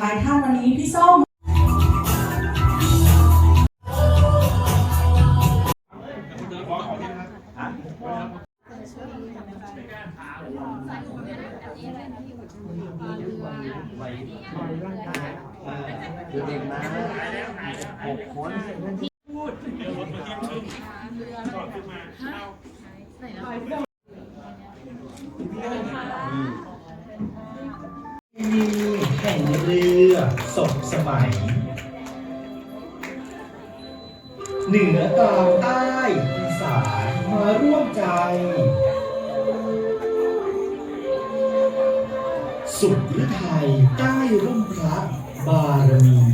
หลายท่านวันนี้พี่ส้มคือเด็กมาหกคนมี สมสมัย เหนือกลางใต้อีสานมาร่วมใจ สุขฤทัยใต้ร่มพระบารมี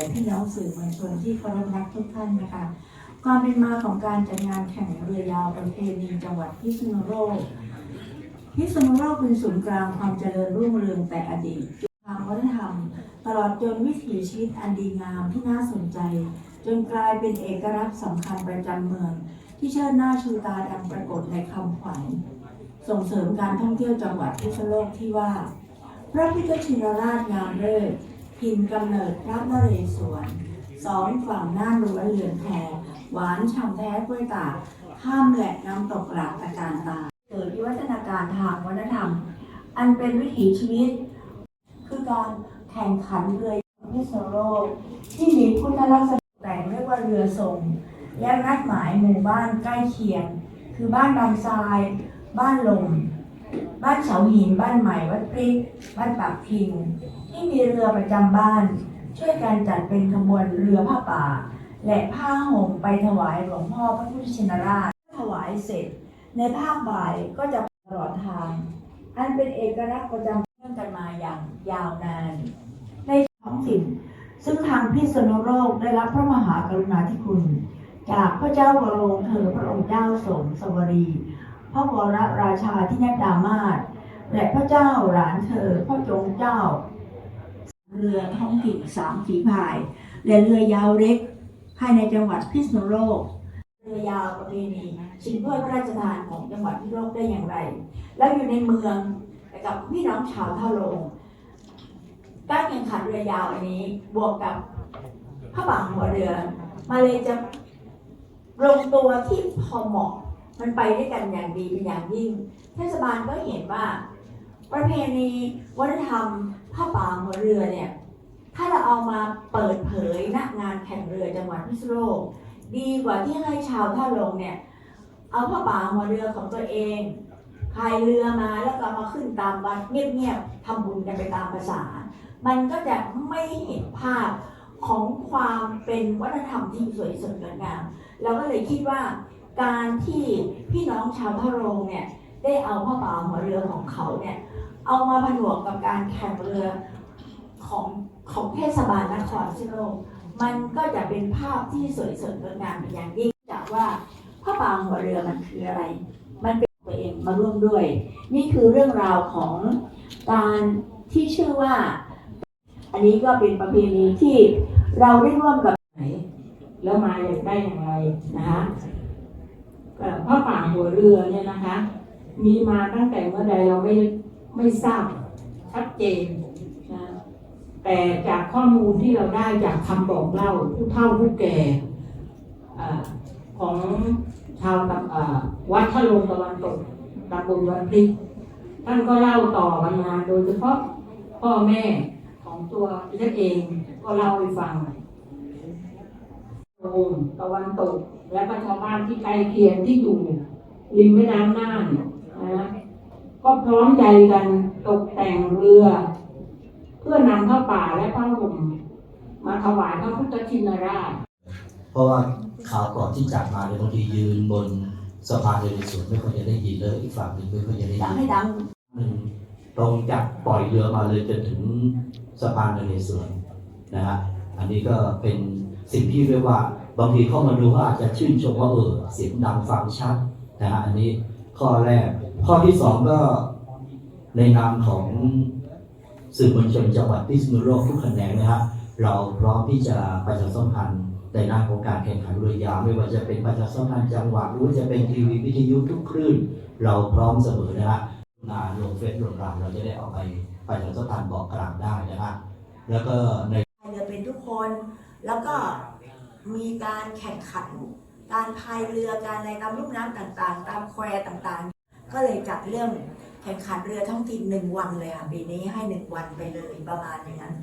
และพี่น้องสื่อมวลชนที่เคารพรักทุกท่านนะคะความเป็นมาของการจัดงานแข่งเรือยาวประเพณีจังหวัดพิษณุโลกพิษณุโลกเป็นศูนย์กลางความเจริญรุ่งเรืองแต่อดีตทางวัฒนธรรม ตลอดจนวิถีชีวิตอันดีงามที่น่าสนใจ จนกลายเป็นเอกลักษณ์สำคัญประจำเมือง ที่เชิดหน้าชูตาดังปรากฏในคำขวัญส่งเสริมการท่องเที่ยวจังหวัดพิษณุโลกที่ว่า พระพุทธชินราชงามเลิศ พินกำเนิดพระนเรศวรสองฝั่งหน้ารั้วเรือนแพรหวานฉ่ำแท้กล้วยตากข้ามแหลกน้ำตกหลากตะการตา เกิดวิวัฒนาการทางวัฒนธรรม อันเป็นวิถีชีวิต คือการแข่งขันเรือพิษณุโลกที่มีพุทธลักษณะแต่งเรียกว่าเรือทรง และนัดหมายหมู่บ้านใกล้เคียง คือบ้านบางทราย บ้านลม บ้านเสาหิน บ้านใหม่ วัดพริก บ้านปากพิง ที่มีเรือประจำบ้าน ช่วยกันจัดเป็นขบวนเรือผ้าป่า และผ้าห่มไปถวายหลวงพ่อพระพุทธชินราชถวายเสร็จ ในภาคบ่ายก็จะตลอดทาง อันเป็นเอกลักษณ์ประจำเรื่องกันมาอย่างยาวนาน ในท้องถิ่นซึ่งทางพิษณุโลกได้รับพระมหากรุณาธิคุณ จากพระเจ้าวโรงเธอพระองค์เจ้าสมสวรี พระวรราชาที่นัดดามาศและพระเจ้าหลานเธอพระจงเจ้า เรือท้องถิ่นสามฝีพาย และเรือยาวเล็ก ภายในจังหวัดพิษณุโลก เรือยาวประเพณีชิงถ้วยพระราชทานของจังหวัดพิษณุโลกได้อย่างไร แล้วอยู่ในเมืองกับพี่น้องชาวท่าโลงการแข่งขันเรือยาวอันนี้บวกกับพระบางหัวเรือ มาเลยจะลงตัวที่พอเหมาะมันไปด้วยกันอย่างดีเป็นอย่างยิ่ง เทศบาลก็เห็นว่า ประเพณีวัฒนธรรมผ้าป่าหัวเรือเนี่ย ถ้าเราเอามาเปิดเผยณงานแข่งเรือจังหวัดพิษณุโลกดีกว่าที่ให้ชาวท่าลงเนี่ย เอาผ้าป่าหัวเรือของตัวเองพายเรือมาแล้วก็มาขึ้นตามวัดเงียบๆทำบุญกันไปตามภาษา มันก็จะไม่เห็นภาพของความเป็นวัฒนธรรมที่สวยสดงดงามเราก็เลยคิดว่าการที่พี่น้องชาวพะโรงเนี่ย ได้เอาผ้าป่าหัวเรือของเขาเนี่ยเอามาผนวกกับการแข่งเรือของของเทศบาลนครพิโลกมันก็จะเป็นภาพที่สวยสดงดงามเป็นอย่างยิ่งจากว่าผ้าป่าหัวเรือมันคืออะไร มันเป็นตัวเองมาร่วมด้วย นี่คือเรื่องราวของการที่ชื่อว่า อันนี้ก็เป็นประเพณีที่เราได้ร่วมกับไหนแล้วมาอย่างได้อย่างไรนะคะเอ่อป่าหัวเรือเนี่ยนะคะ มีมาตั้งแต่เมื่อใดเราไม่ไม่ทราบชัดเจนนะแต่จากข้อมูลที่เราได้จากคำบอกเล่าผู้เฒ่าผู้แก่ของชาวอวัดทะลงตะวันตกตำบลวันพริกท่านก็เล่าต่อกันมาโดยเฉพาะพ่อแม่ของตัวดิฉันเองก็เล่าให้ฟังตะวันตะวันตก และก็ชาบ้านที่ใกล้เคียงที่อยู่ริมแม่น้ำน่าน นะก็พร้อมใจกันตกแต่งเรือ เพื่อนำผ้าป่าและผ้าห่มมาถวายพระพุทธชินราช เพราะว่าข่าวก่อนที่จัดมาเนี่ยบางทียืนบนสะพานเดลิสวนไม่ค่อยจะได้ยินเลยอีกฝั่งหนึ่งไม่ค่อยจะได้ดังยินให้ดังหนึ่งตรงจากปล่อยเรือมาเลยจนถึงสะพานเดลิสวนนะฮะอันนี้ก็เป็นสิ่งที่เรียกว่าบางทีเข้ามาดูก็อาจจะชื่นชมว่าเออเสียงดังฟังชัดนะฮะอันนี้ข้อแรก ข้อที่สองก็ในนามของสื่อมวลชนจังหวัดพิษณุโลกทุกแขนงนะฮะเราพร้อมที่จะประชาสัมพันธ์ในหน้าของการแข่งขันเรือยาวไม่ว่าจะเป็นประชาสัมพันธ์จังหวัดหรือจะเป็นทีวีวิทยุทุกคลื่น เราพร้อมเสมอนะฮะงานลงเฟซลงรามเราจะได้เอาไปประชาสัมพันธ์บอกกล่าวได้นะฮะแล้วก็ในพายเรือเป็นทุกคนแล้วก็มีการแข่งขัน การพายเรือการอะไรตามลุ่มน้ำต่างๆ ตามแควต่างๆ ก็เลยจัดเรื่องแข่งขันเรือท้องถิ่นหนึ่งวันเลยค่ะปีนี้ให้หนึ่งวันไปเลยประมาณอย่างนั้น